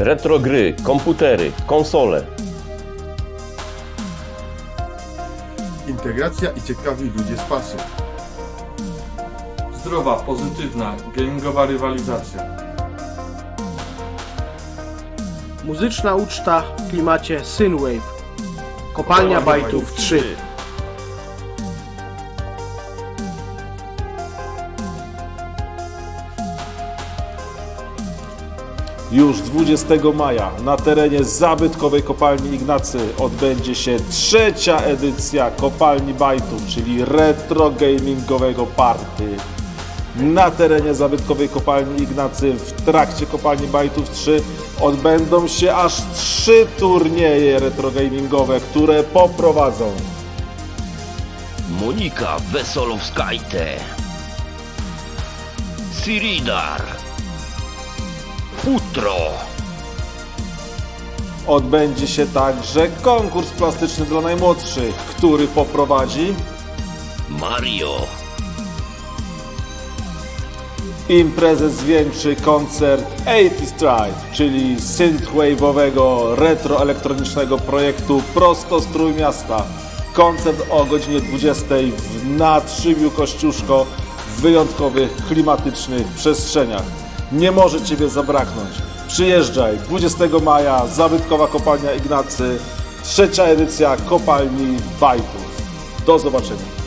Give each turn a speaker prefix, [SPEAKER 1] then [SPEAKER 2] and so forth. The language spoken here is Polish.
[SPEAKER 1] Retro gry, komputery, konsole.
[SPEAKER 2] Integracja i ciekawi ludzie z pasją.
[SPEAKER 3] Zdrowa, pozytywna, gamingowa rywalizacja.
[SPEAKER 4] Muzyczna uczta w klimacie Synwave. Kopalnia bajtów 3.
[SPEAKER 5] Już 20 maja na terenie zabytkowej kopalni Ignacy odbędzie się trzecia edycja kopalni Bajtów, czyli retro gamingowego party. Na terenie zabytkowej kopalni Ignacy w trakcie kopalni Bajtów 3 odbędą się aż trzy turnieje retro gamingowe, które poprowadzą.
[SPEAKER 6] Monika Wesolowskajte Siridar. Futro.
[SPEAKER 5] Odbędzie się także konkurs plastyczny dla najmłodszych, który poprowadzi
[SPEAKER 6] Mario
[SPEAKER 5] Imprezę zwieńczy koncert 80 Stride, czyli synthwave'owego, retroelektronicznego projektu prosto z Trójmiasta. Koncert o godzinie 20 w Natrzymiu Kościuszko w wyjątkowych, klimatycznych przestrzeniach. Nie może Ciebie zabraknąć. Przyjeżdżaj 20 maja, zabytkowa kopalnia Ignacy, trzecia edycja kopalni Bajtów. Do zobaczenia.